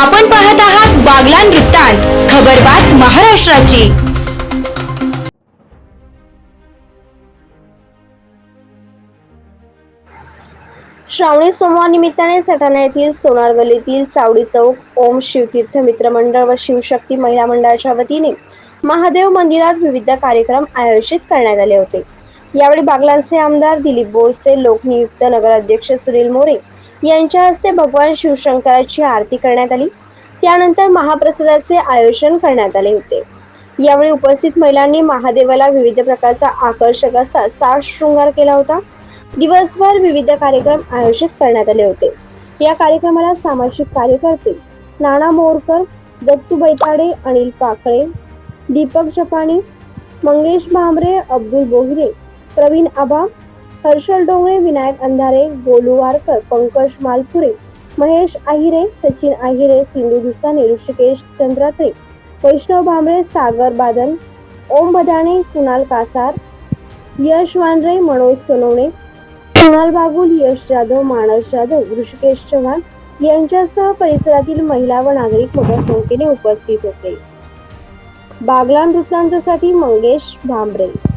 आपण पाहत आहात बागलान वृत्तांत खबरबात महाराष्ट्राची. श्रावणी सोमवार निमित्ताने सटाणा येथील सोनार गल्लीतील सावडी चौक ओम शिवतीर्थ मित्र मंडळ व शिवशक्ती महिला मंडळाच्या वतीने महादेव मंदिरात विविध कार्यक्रम आयोजित करण्यात आले होते. यावेळी बागलांचे आमदार दिलीप बोरसे लोकनियुक्त नगराध्यक्ष सुनील मोरे यांच्या हस्ते भगवान शिवशंकराची आरती करण्यात आली. त्यानंतर महाप्रसादाचे आयोजन करण्यात आले होते. यावेळी उपस्थित महिलांनी महादेवाला विविध प्रकारचा आकर्षक असा साज शृंगार केला होता. दिवसभर विविध कार्यक्रम आयोजित करण्यात आले होते. या कार्यक्रमाला सामाजिक कार्यकर्ते नाना मोरकर दत्तू बैताडे अनिल पाकळे दीपक जपानी मंगेश भांबरे अब्दुल बोहिरे प्रवीण आबा हर्षल डोंगरे विनायक अंधारे गोलू वारकर पंकज मालपुरे महेश आहिरे सचिन आहिरे सिंधू दुसाने ऋषिकेश चंद्रात्रे वैष्णव भांबरे सागर बादल ओम बदाणे कुणाल कासार यश वांद्रे मनोज सोनवणे कुणाल बागुल यश जाधव मानस जाधव ऋषिकेश चव्हाण यांच्यासह परिसरातील महिला व नागरिक मोठ्या संख्येने उपस्थित होते. बागलान वृत्तांतासाठी मंगेश भांबरे.